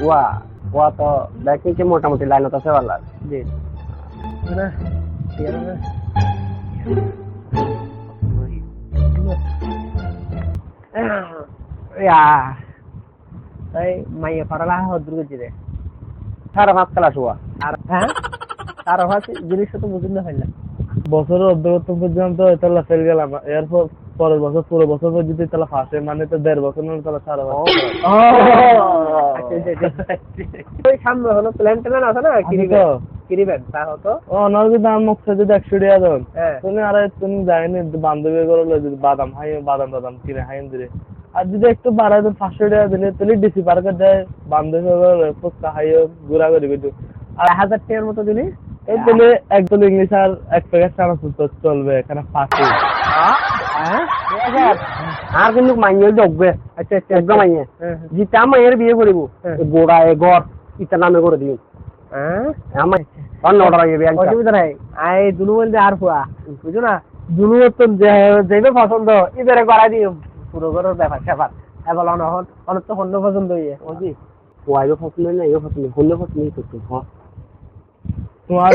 ওয়া ওয়া তো দেখি কি মোটামুটি লাইনত আছে বালা জি। না ঠিক আছে তাই মাইয়া হদ্র রে সারা ভাত খেলা শুয়া আর হ্যাঁ? তার অভাব জিনিসটা তো বুঝুন না হইলা বছরের অর্ধগত পর্যন্ত তাহলে ফেল গেলাম এরপর পরের বছর পুরো বছর যদি তাহলে ফাঁসে মানে তো দেড় বছর মানে তাহলে সারা বছর। ওই সামনে হলো প্ল্যান ট্যান আছে না? কিরিবেন? কিরিবেন তা হতো। ও ওনার যদি আমার মুখ যদি একশো টাকা দেন হ্যাঁ। তুমি আর তুমি যাইনি বান্ধবী যদি বাদাম হাই বাদাম কিনে হাইন দিলে আর যদি একটু বাড়ায় দেন পাঁচশো টাকা দিলে তাহলে ডিসি পার্কে দেয় বান্ধবী করে ফুচকা হাইও ঘুরা করে কিন্তু আর হাজার টাকার মতো দিলি? এই তাহলে একদল ইংলিশ আর এক প্যাকেট তো চলবে এখানে ফাঁসি আর কিন্তু মাইয়ে যোগ্য। আচ্ছা আচ্ছা। মাইয়ে? হ্যাঁ। জিতা মাইয়ের বিয়ে করিব? হ্যাঁ। গোড়া এ ঘর ইটা নামে করে দিন হ্যাঁ? আমার অন্য অর্ডার আগে বিয়ে অসুবিধা নাই। আই দুনু বলতে আর ফুয়া বুঝো না? দুনু তো যেবে পছন্দ ইদারে করাই দিও। পুরো ঘরের ব্যাপার স্যাপার। এবার অনহন অনেক তো অন্য পছন্দ হইয়ে বুঝি ওয়াইও পছন্দ না এও পছন্দ হলে পছন্দ করতে হ্যাঁ তোমার